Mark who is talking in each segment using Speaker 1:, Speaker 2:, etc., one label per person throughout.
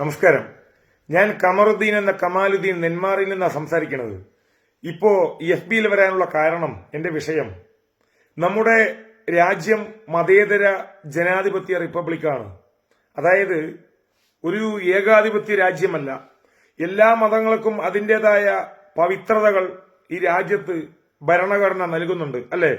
Speaker 1: നമസ്കാരം. ഞാൻ കമറുദ്ദീൻ എന്ന കമാലുദ്ദീൻ നെന്മാറിൽ നിന്നാണ് സംസാരിക്കുന്നത് ഇപ്പോ എഫ് ബിയിൽ വരാനുള്ള കാരണം എന്റെ വിഷയം. നമ്മുടെ രാജ്യം മതേതര ജനാധിപത്യ റിപ്പബ്ലിക്കാണ്. അതായത് ഒരു ഏകാധിപത്യ രാജ്യമല്ല. എല്ലാ മതങ്ങൾക്കും അതിന്റെതായ പവിത്രതകൾ ഈ രാജ്യത്ത് ഭരണഘടന നൽകുന്നുണ്ട് അല്ലേ?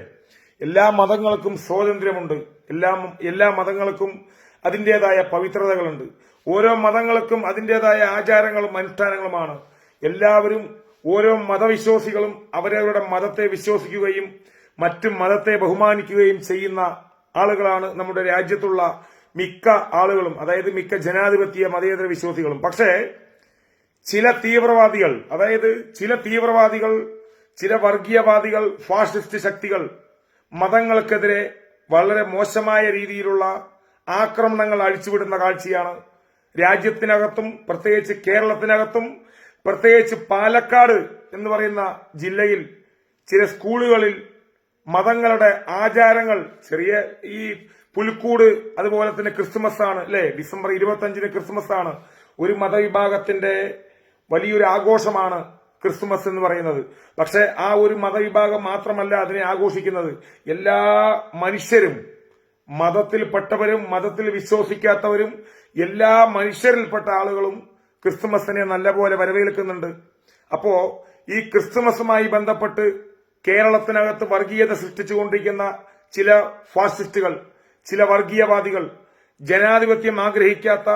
Speaker 1: എല്ലാ മതങ്ങൾക്കും സ്വാതന്ത്ര്യമുണ്ട്. എല്ലാ എല്ലാ മതങ്ങൾക്കും അതിന്റെതായ പവിത്രതകളുണ്ട്. ഓരോ മതങ്ങൾക്കും അതിന്റെതായ ആചാരങ്ങളും അനുഷ്ഠാനങ്ങളുമാണ്. എല്ലാവരും ഓരോ മതവിശ്വാസികളും അവരവരുടെ മതത്തെ വിശ്വസിക്കുകയും മറ്റു മതത്തെ ബഹുമാനിക്കുകയും ചെയ്യുന്ന ആളുകളാണ് നമ്മുടെ രാജ്യത്തുള്ള മിക്ക ആളുകളും അതായത് മിക്ക ജനാധിപത്യ മതേതര വിശ്വാസികളും. പക്ഷേ ചില തീവ്രവാദികൾ അതായത് ചില തീവ്രവാദികൾ ചില വർഗീയവാദികൾ ഫാഷിസ്റ്റ് ശക്തികൾ മതങ്ങൾക്കെതിരെ വളരെ മോശമായ രീതിയിലുള്ള ആക്രമണങ്ങൾ അഴിച്ചുവിടുന്ന കാഴ്ചയാണ്. രാജ്യത്തിനകത്തും പ്രത്യേകിച്ച് കേരളത്തിനകത്തും പ്രത്യേകിച്ച് പാലക്കാട് എന്ന് പറയുന്ന ജില്ലയിൽ ചില സ്കൂളുകളിൽ മതങ്ങളുടെ ആചാരങ്ങൾ ചെറിയ ഈ പുൽക്കൂട് അതുപോലെ തന്നെ ക്രിസ്മസ് ആണ് അല്ലെ? ഡിസംബർ ഇരുപത്തി അഞ്ചിന് ക്രിസ്മസ് ആണ്. ഒരു മതവിഭാഗത്തിന്റെ വലിയൊരു ആഘോഷമാണ് ക്രിസ്മസ് എന്ന് പറയുന്നത്. പക്ഷെ ആ ഒരു മതവിഭാഗം മാത്രമല്ല അതിനെ ആഘോഷിക്കുന്നത്. എല്ലാ മനുഷ്യരും മതത്തിൽപ്പെട്ടവരും മതത്തിൽ വിശ്വസിക്കാത്തവരും എല്ലാ മനുഷ്യരിൽപ്പെട്ട ആളുകളും ക്രിസ്തുമസിനെ നല്ലപോലെ വരവേൽക്കുന്നുണ്ട്. അപ്പോ ഈ ക്രിസ്തുമസുമായി ബന്ധപ്പെട്ട് കേരളത്തിനകത്ത് വർഗീയത സൃഷ്ടിച്ചുകൊണ്ടിരിക്കുന്ന ചില ഫാസിസ്റ്റുകൾ ചില വർഗീയവാദികൾ ജനാധിപത്യം ആഗ്രഹിക്കാത്ത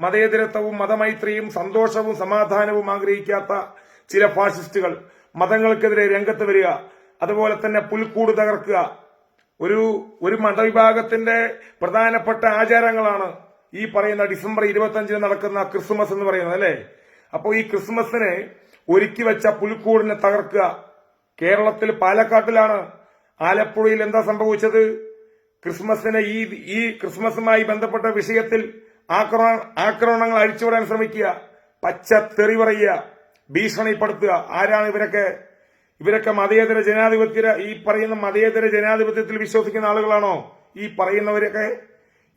Speaker 1: മതേതരത്വവും മതമൈത്രിയും സന്തോഷവും സമാധാനവും ആഗ്രഹിക്കാത്ത ചില ഫാസിസ്റ്റുകൾ മതങ്ങൾക്കെതിരെ രംഗത്ത് വരിക അതുപോലെ തന്നെ പുൽക്കൂട് തകർക്കുക ഒരു ഒരു മതവിഭാഗത്തിന്റെ പ്രധാനപ്പെട്ട ആചാരങ്ങളാണ് ഈ പറയുന്ന ഡിസംബർ ഇരുപത്തഞ്ചിന് നടക്കുന്ന ക്രിസ്മസ് എന്ന് പറയുന്നത് അല്ലേ? അപ്പോൾ ഈ ക്രിസ്മസിന് ഒരുക്കി വെച്ച പുൽക്കൂടിനെ തകർക്കുക. കേരളത്തിൽ പാലക്കാട്ടിലാണ് ആലപ്പുഴയിൽ എന്താ സംഭവിച്ചത്? ക്രിസ്മസിന് ഈ ഈ ക്രിസ്മസുമായി ബന്ധപ്പെട്ട വിഷയത്തിൽ ആക്രമണ ആക്രമണങ്ങൾ അഴിച്ചുവിടാൻ ശ്രമിക്കുക. പച്ച തെറി പറയുക. ഭീഷണിപ്പെടുത്തുക. ആരാണ് ഇവരൊക്കെ? ഇവരൊക്കെ മതേതര ജനാധിപത്യ ഈ പറയുന്ന മതേതര ജനാധിപത്യത്തിൽ വിശ്വസിക്കുന്ന ആളുകളാണോ? ഈ പറയുന്നവരൊക്കെ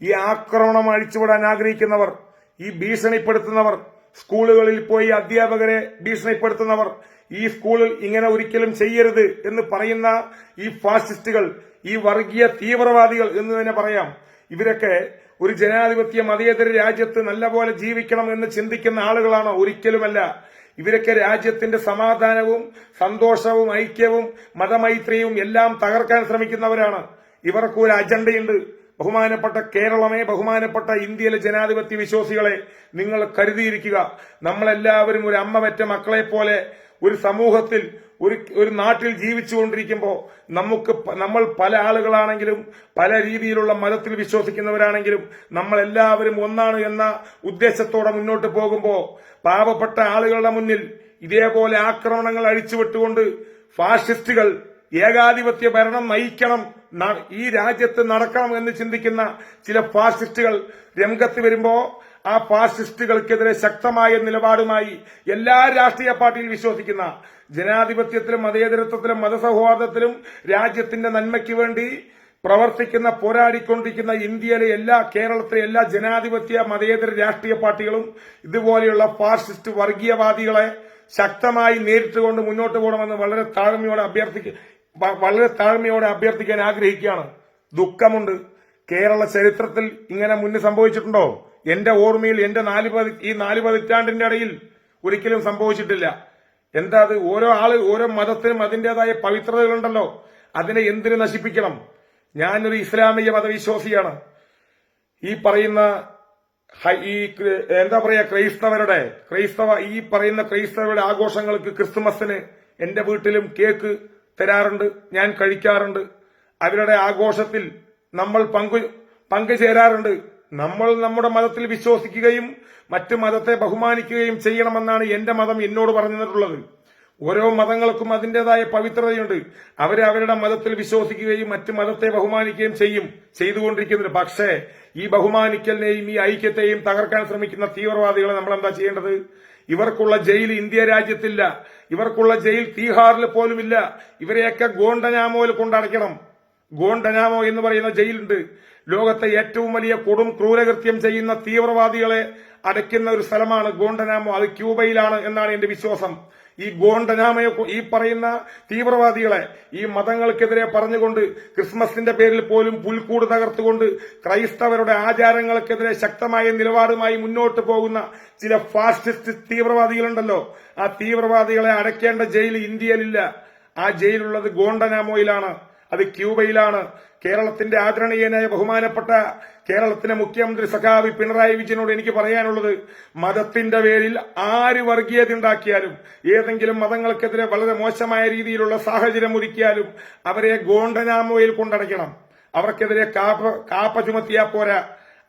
Speaker 1: ഈ ആക്രമണം അഴിച്ചുവിടാൻ ആഗ്രഹിക്കുന്നവർ ഈ ഭീഷണിപ്പെടുത്തുന്നവർ സ്കൂളുകളിൽ പോയി അധ്യാപകരെ ഭീഷണിപ്പെടുത്തുന്നവർ ഈ സ്കൂളിൽ ഇങ്ങനെ ഒരിക്കലും ചെയ്യരുത് എന്ന് പറയുന്ന ഈ ഫാസിസ്റ്റുകൾ ഈ വർഗീയ തീവ്രവാദികൾ എന്ന് തന്നെ പറയാം. ഇവരൊക്കെ ഒരു ജനാധിപത്യ മതേതര രാജ്യത്ത് നല്ലപോലെ ജീവിക്കണം എന്ന് ചിന്തിക്കുന്ന ആളുകളാണോ? ഒരിക്കലുമല്ല. ഇവരൊക്കെ രാജ്യത്തിന്റെ സമാധാനവും സന്തോഷവും ഐക്യവും മതമൈത്രിയും എല്ലാം തകർക്കാൻ ശ്രമിക്കുന്നവരാണ്. ഇവർക്ക് ഒരു അജണ്ടയുണ്ട്. ബഹുമാനപ്പെട്ട കേരളമേ ബഹുമാനപ്പെട്ട ഇന്ത്യയിലെ ജനാധിപത്യ വിശ്വാസികളെ നിങ്ങൾ കരുതിയിരിക്കുക. നമ്മളെല്ലാവരും ഒരു അമ്മ പറ്റ മക്കളെ പോലെ ഒരു സമൂഹത്തിൽ ഒരു ഒരു നാട്ടിൽ ജീവിച്ചുകൊണ്ടിരിക്കുമ്പോൾ നമുക്ക് നമ്മൾ പല ആളുകളാണെങ്കിലും പല രീതിയിലുള്ള മതത്തിൽ വിശ്വസിക്കുന്നവരാണെങ്കിലും നമ്മൾ എല്ലാവരും ഒന്നാണ് എന്ന ഉദ്ദേശത്തോടെ മുന്നോട്ട് പോകുമ്പോൾ പാവപ്പെട്ട ആളുകളുടെ മുന്നിൽ ഇതേപോലെ ആക്രമണങ്ങൾ അഴിച്ചുവിട്ടുകൊണ്ട് ഫാഷിസ്റ്റുകൾ ഏകാധിപത്യ ഭരണം നയിക്കണം ഈ രാജ്യത്ത് നടക്കണം എന്ന് ചിന്തിക്കുന്ന ചില ഫാസിസ്റ്റുകൾ രംഗത്ത് വരുമ്പോ ആ ഫാസിസ്റ്റുകൾക്കെതിരെ ശക്തമായ നിലപാടുമായി എല്ലാ രാഷ്ട്രീയ പാർട്ടിയിൽ വിശ്വസിക്കുന്ന ജനാധിപത്യത്തിലും മതേതരത്വത്തിലും മതസൗഹാർദ്ദത്തിലും രാജ്യത്തിന്റെ നന്മയ്ക്ക് വേണ്ടി പ്രവർത്തിക്കുന്ന പോരാടിക്കൊണ്ടിരിക്കുന്ന ഇന്ത്യയിലെ എല്ലാ കേരളത്തിലെ എല്ലാ ജനാധിപത്യ മതേതര രാഷ്ട്രീയ പാർട്ടികളും ഇതുപോലെയുള്ള ഫാസിസ്റ്റ് വർഗീയവാദികളെ ശക്തമായി നേരിട്ടുകൊണ്ട് മുന്നോട്ട് പോകണമെന്ന് വളരെ താഴ്മയോടെ അഭ്യർത്ഥിക്ക വളരെ താഴ്മയോടെ അഭ്യർത്ഥിക്കാൻ ആഗ്രഹിക്കുകയാണ്. ദുഃഖമുണ്ട്. കേരള ചരിത്രത്തിൽ ഇങ്ങനെ മുന്നേ സംഭവിച്ചിട്ടുണ്ടോ? എന്റെ ഓർമ്മയിൽ എന്റെ നാല് ഈ നാല് പതിറ്റാണ്ടിന്റെ ഇടയിൽ ഒരിക്കലും സംഭവിച്ചിട്ടില്ല. എന്താ അത്? ഓരോ ആൾ ഓരോ മതത്തിനും അതിന്റേതായ പവിത്രതകളുണ്ടല്ലോ. അതിനെ എന്തിനു നശിപ്പിക്കണം? ഞാനൊരു ഇസ്ലാമിക മതവിശ്വാസിയാണ്. ഈ പറയുന്ന ഈ എന്താ പറയാ ക്രൈസ്തവരുടെ ക്രൈസ്തവ ഈ പറയുന്ന ക്രൈസ്തവരുടെ ആഘോഷങ്ങൾക്ക് ക്രിസ്തുമസിന് എന്റെ വീട്ടിലും കേക്ക് തരാറുണ്ട് ഞാൻ കഴിക്കാറുണ്ട്. അവരുടെ ആഘോഷത്തിൽ നമ്മൾ പങ്കു പങ്കുചേരാറുണ്ട്. നമ്മൾ നമ്മുടെ മതത്തിൽ വിശ്വസിക്കുകയും മറ്റു മതത്തെ ബഹുമാനിക്കുകയും ചെയ്യണമെന്നാണ് എന്റെ മതം എന്നോട് പറഞ്ഞു പറഞ്ഞിട്ടുള്ളത് ഓരോ മതങ്ങൾക്കും അതിന്റേതായ പവിത്രതയുണ്ട്. അവർ അവരുടെ മതത്തിൽ വിശ്വസിക്കുകയും മറ്റ് മതത്തെ ബഹുമാനിക്കുകയും ചെയ്യും ചെയ്തുകൊണ്ടിരിക്കുന്നത് പക്ഷേ ഈ ബഹുമാനിക്കലിനെയും ഈ ഐക്യത്തെയും തകർക്കാൻ ശ്രമിക്കുന്ന തീവ്രവാദികളെ നമ്മൾ എന്താ ചെയ്യേണ്ടത്? ഇവർക്കുള്ള ജയിൽ ഇന്ത്യ രാജ്യത്തില്ല. ഇവർക്കുള്ള ജയിൽ തീഹാറിൽ പോലുമില്ല. ഇവരെയൊക്കെ ഗോണ്ടനാമോയിൽ കൊണ്ടടയ്ക്കണം. ഗോണ്ടനാമോ എന്ന് പറയുന്ന ജയിലുണ്ട്. ലോകത്തെ ഏറ്റവും വലിയ കൊടും ക്രൂരകൃത്യം ചെയ്യുന്ന തീവ്രവാദികളെ അടയ്ക്കുന്ന ഒരു സ്ഥലമാണ് ഗോണ്ടനാമോ അത് ക്യൂബയിലാണ് എന്നാണ് എന്റെ വിശ്വാസം. ഈ ഗോണ്ടനാമയെ ഈ പറയുന്ന തീവ്രവാദികളെ ഈ മതങ്ങൾക്കെതിരെ പറഞ്ഞുകൊണ്ട് ക്രിസ്മസിന്റെ പേരിൽ പോലും പുൽക്കൂട് തകർത്തുകൊണ്ട് ക്രൈസ്തവരുടെ ആചാരങ്ങൾക്കെതിരെ ശക്തമായ നിലപാടുമായി മുന്നോട്ട് പോകുന്ന ചില ഫാസിസ്റ്റ് തീവ്രവാദികളുണ്ടല്ലോ. ആ തീവ്രവാദികളെ അടയ്ക്കേണ്ട ജയിൽ ഇന്ത്യയിലില്ല. ആ ജയിലുള്ളത് ഗോണ്ടനാമോയിലാണ് അത് ക്യൂബയിലാണ്. കേരളത്തിന്റെ ആദരണീയനായ ബഹുമാനപ്പെട്ട കേരളത്തിന്റെ മുഖ്യമന്ത്രി സഖാവി പിണറായി വിജയനോട് എനിക്ക് പറയാനുള്ളത് മതത്തിന്റെ പേരിൽ ആര് വർഗീയത ഉണ്ടാക്കിയാലും ഏതെങ്കിലും മതങ്ങൾക്കെതിരെ വളരെ മോശമായ രീതിയിലുള്ള സാഹചര്യം ഒരുക്കിയാലും അവരെ ഗോണ്ടനാമോയിൽ കൊണ്ടടയ്ക്കണം. അവർക്കെതിരെ കാപ്പ കാപ്പ ചുമത്തിയാ പോരാ.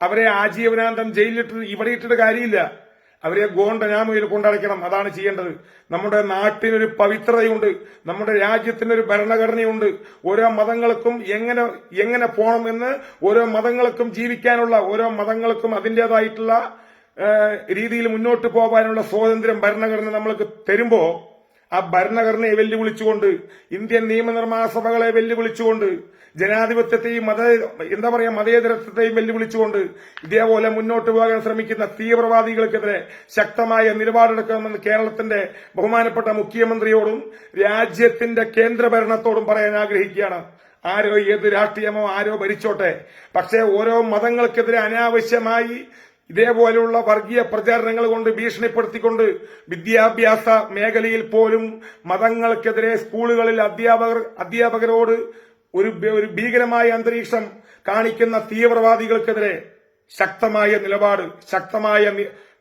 Speaker 1: അവരെ ആജീവനാന്തം ജയിലിലിട്ട് ഇവിടെ ഇട്ടിട്ട് കാര്യമില്ല. അവരെ ഗോണ്ടനാമയിൽ കൊണ്ടടയ്ക്കണം. അതാണ് ചെയ്യേണ്ടത്. നമ്മുടെ നാട്ടിനൊരു പവിത്രതയുണ്ട്. നമ്മുടെ രാജ്യത്തിനൊരു ഭരണഘടനയുണ്ട്. ഓരോ മതങ്ങൾക്കും എങ്ങനെ എങ്ങനെ പോകണം എന്ന് ഓരോ മതങ്ങൾക്കും ജീവിക്കാനുള്ള ഓരോ മതങ്ങൾക്കും അതിന്റെതായിട്ടുള്ള രീതിയിൽ മുന്നോട്ട് പോകാനുള്ള സ്വാതന്ത്ര്യം ഭരണഘടന നമ്മൾക്ക് തരുമ്പോ ആ ഭരണഘടനയെ വെല്ലുവിളിച്ചുകൊണ്ട് ഇന്ത്യൻ നിയമനിർമ്മാണ സഭകളെ വെല്ലുവിളിച്ചുകൊണ്ട് ജനാധിപത്യത്തെയും മത എന്താ പറയാ മതേതരത്വത്തെയും വെല്ലുവിളിച്ചുകൊണ്ട് ഇതേപോലെ മുന്നോട്ട് പോകാൻ ശ്രമിക്കുന്ന തീവ്രവാദികൾക്കെതിരെ ശക്തമായ നിലപാടെടുക്കണമെന്ന് കേരളത്തിന്റെ ബഹുമാനപ്പെട്ട മുഖ്യമന്ത്രിയോടും രാജ്യത്തിന്റെ കേന്ദ്രഭരണത്തോടും പറയാൻ ആഗ്രഹിക്കുകയാണ്. ആരോ ഏത് രാഷ്ട്രീയമോ ആരോ ഭരിച്ചോട്ടെ. പക്ഷേ ഓരോ മതങ്ങൾക്കെതിരെ അനാവശ്യമായി ഇതേപോലെയുള്ള വർഗീയ പ്രചാരണങ്ങൾ കൊണ്ട് ഭീഷണിപ്പെടുത്തിക്കൊണ്ട് വിദ്യാഭ്യാസ മേഖലയിൽ പോലും മതങ്ങൾക്കെതിരെ സ്കൂളുകളിൽ അധ്യാപകർ അധ്യാപകരോട് ഒരു ഒരു ഭീകരമായ അന്തരീക്ഷം കാണിക്കുന്ന തീവ്രവാദികൾക്കെതിരെ ശക്തമായ നിലപാട് ശക്തമായ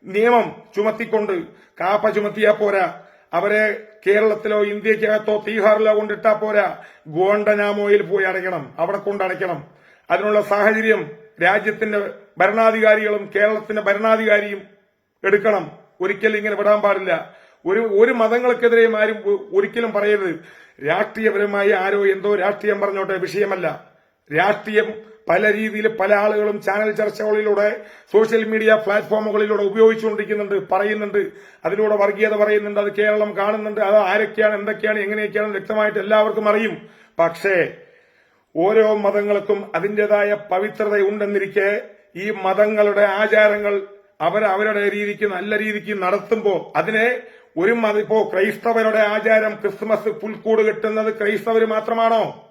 Speaker 1: നിയമം ചുമത്തിക്കൊണ്ട് കാപ്പ ചുമത്തിയാ പോരാ. അവരെ കേരളത്തിലോ ഇന്ത്യക്കകത്തോ തീഹാറിലോ കൊണ്ടിട്ടാ പോരാ. ഗോണ്ടനാമോയിൽ പോയി അടയ്ക്കണം അവിടെ കൊണ്ടടയ്ക്കണം അതിനുള്ള സാഹചര്യം രാജ്യത്തിന്റെ ഭരണാധികാരികളും കേരളത്തിന്റെ ഭരണാധികാരിയും എടുക്കണം. ഒരിക്കലും ഇങ്ങനെ വിടാൻ പാടില്ല. ഒരു ഒരു മതങ്ങൾക്കെതിരെയും ആരും ഒരിക്കലും പറയരുത്. രാഷ്ട്രീയപരമായി ആരോ എന്തോ രാഷ്ട്രീയം പറഞ്ഞോട്ടെ വിഷയമല്ല. രാഷ്ട്രീയം പല രീതിയിൽ പല ആളുകളും ചാനൽ ചർച്ചകളിലൂടെ സോഷ്യൽ മീഡിയ പ്ലാറ്റ്ഫോമുകളിലൂടെ ഉപയോഗിച്ചുകൊണ്ടിരിക്കുന്നുണ്ട് പറയുന്നുണ്ട്. അതിലൂടെ വർഗീയത പറയുന്നുണ്ട് അത് കേരളം കാണുന്നുണ്ട് അത് ആരൊക്കെയാണ് എന്തൊക്കെയാണ് എങ്ങനെയൊക്കെയാണ് വ്യക്തമായിട്ട് എല്ലാവർക്കും അറിയും. പക്ഷേ ഓരോ മതങ്ങൾക്കും അതിന്റെതായ പവിത്രത ഉണ്ടെന്നിരിക്കെ ഈ മതങ്ങളുടെ ആചാരങ്ങൾ അവർ അവരുടെ രീതിക്ക് നല്ല രീതിക്ക് നടത്തുമ്പോൾ അതിനെ ഒരു മത ഇപ്പോ ക്രൈസ്തവരുടെ ആചാരം ക്രിസ്മസ് പുൽക്കൂട് കിട്ടുന്നത് ക്രൈസ്തവർ മാത്രമാണോ?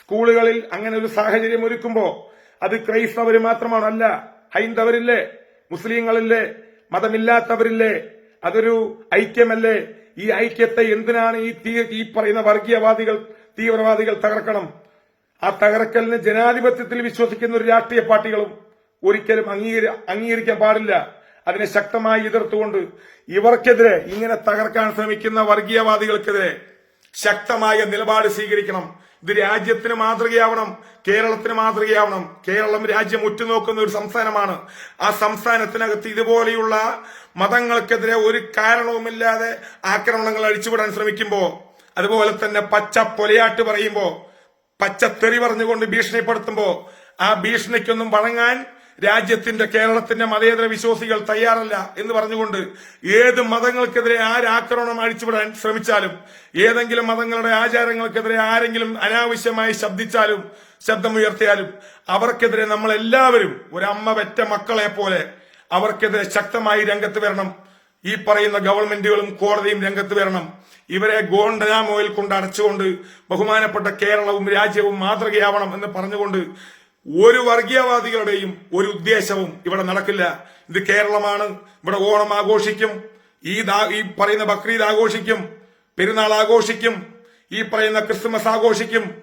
Speaker 1: സ്കൂളുകളിൽ അങ്ങനെ ഒരു സാഹചര്യം ഒരുക്കുമ്പോൾ അത് ക്രൈസ്തവർ മാത്രമാണോ? അല്ല. ഹൈന്ദവരില്ലേ? മുസ്ലിങ്ങളില്ലേ? മതമില്ലാത്തവരില്ലേ? അതൊരു ഐക്യമല്ലേ? ഈ ഐക്യത്തെ എന്തിനാണ് ഈ ഈ പറയുന്ന വർഗീയവാദികൾ തീവ്രവാദികൾ തകർക്കണം? ആ തകർക്കലിന് ജനാധിപത്യത്തിൽ വിശ്വസിക്കുന്ന ഒരു രാഷ്ട്രീയ പാർട്ടികളും ഒരിക്കലും അംഗീകരി അംഗീകരിക്കാൻ പാടില്ല. അതിനെ ശക്തമായി എതിർത്തുകൊണ്ട് ഇവർക്കെതിരെ ഇങ്ങനെ തകർക്കാൻ ശ്രമിക്കുന്ന വർഗീയവാദികൾക്കെതിരെ ശക്തമായ നിലപാട് സ്വീകരിക്കണം. ഇത് രാജ്യത്തിന് മാതൃകയാവണം കേരളത്തിന് മാതൃകയാവണം. കേരളം രാജ്യം ഉറ്റുനോക്കുന്ന ഒരു സംസ്ഥാനമാണ്. ആ സംസ്ഥാനത്തിനകത്ത് ഇതുപോലെയുള്ള മതങ്ങൾക്കെതിരെ ഒരു കാരണവുമില്ലാതെ ആക്രമണങ്ങൾ അഴിച്ചുവിടാൻ ശ്രമിക്കുമ്പോൾ അതുപോലെ തന്നെ പച്ച പൊലയാട്ട് പറയുമ്പോ പച്ചത്തെറി പറഞ്ഞുകൊണ്ട് ഭീഷണിപ്പെടുത്തുമ്പോ ആ ഭീഷണിക്കൊന്നും വഴങ്ങാൻ രാജ്യത്തിന്റെ കേരളത്തിന്റെ മതേതര വിശ്വാസികൾ തയ്യാറല്ല എന്ന് പറഞ്ഞുകൊണ്ട് ഏത് മതങ്ങൾക്കെതിരെ ആരാക്രമണം അഴിച്ചുവിടാൻ ശ്രമിച്ചാലും ഏതെങ്കിലും മതങ്ങളുടെ ആചാരങ്ങൾക്കെതിരെ ആരെങ്കിലും അനാവശ്യമായി ശബ്ദിച്ചാലും ശബ്ദമുയർത്തിയാലും അവർക്കെതിരെ നമ്മൾ എല്ലാവരും ഒരമ്മ പെറ്റ മക്കളെ പോലെ അവർക്കെതിരെ ശക്തമായി രംഗത്ത് വരണം. ഈ പറയുന്ന ഗവൺമെന്റുകളും കോടതിയും രംഗത്ത് വരണം. ഇവരെ ഗോണ്ടനാമോയിൽ കൊണ്ട് അടച്ചുകൊണ്ട് ബഹുമാനപ്പെട്ട കേരളവും രാജ്യവും മാതൃകയാവണം എന്ന് പറഞ്ഞുകൊണ്ട് ഒരു വർഗീയവാദികളുടെയും ഒരു ഉദ്ദേശവും ഇവിടെ നടക്കില്ല. ഇത് കേരളമാണ്. ഇവിടെ ഓണം ആഘോഷിക്കും. ഈ ഈ പറയുന്ന ബക്രീദ് ആഘോഷിക്കും. പെരുന്നാൾ ആഘോഷിക്കും. ഈ പറയുന്ന ക്രിസ്മസ് ആഘോഷിക്കും.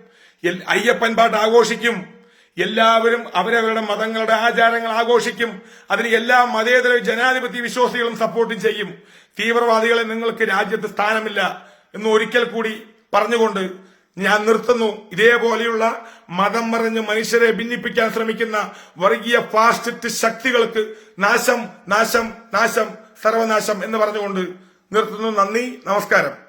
Speaker 1: അയ്യപ്പൻ പാട്ട് ആഘോഷിക്കും. എല്ലാവരും അവരവരുടെ മതങ്ങളുടെ ആചാരങ്ങൾ ആഘോഷിക്കും. അതിന് എല്ലാ മതേതര ജനാധിപത്യ വിശ്വാസികളും സപ്പോർട്ട് ചെയ്യും. തീവ്രവാദികളെ നിങ്ങൾക്ക് രാജ്യത്ത് സ്ഥാനമില്ല എന്ന് ഒരിക്കൽ കൂടി പറഞ്ഞുകൊണ്ട് ഞാൻ നിർത്തുന്നു. ഇതേപോലെയുള്ള മതം മറിഞ്ഞ് മനുഷ്യരെ ഭിന്നിപ്പിക്കാൻ ശ്രമിക്കുന്ന വർഗീയ ഫാസിസ്റ്റ് ശക്തികൾക്ക് നാശം നാശം നാശം സർവനാശം എന്ന് പറഞ്ഞുകൊണ്ട് നിർത്തുന്നു. നന്ദി നമസ്കാരം.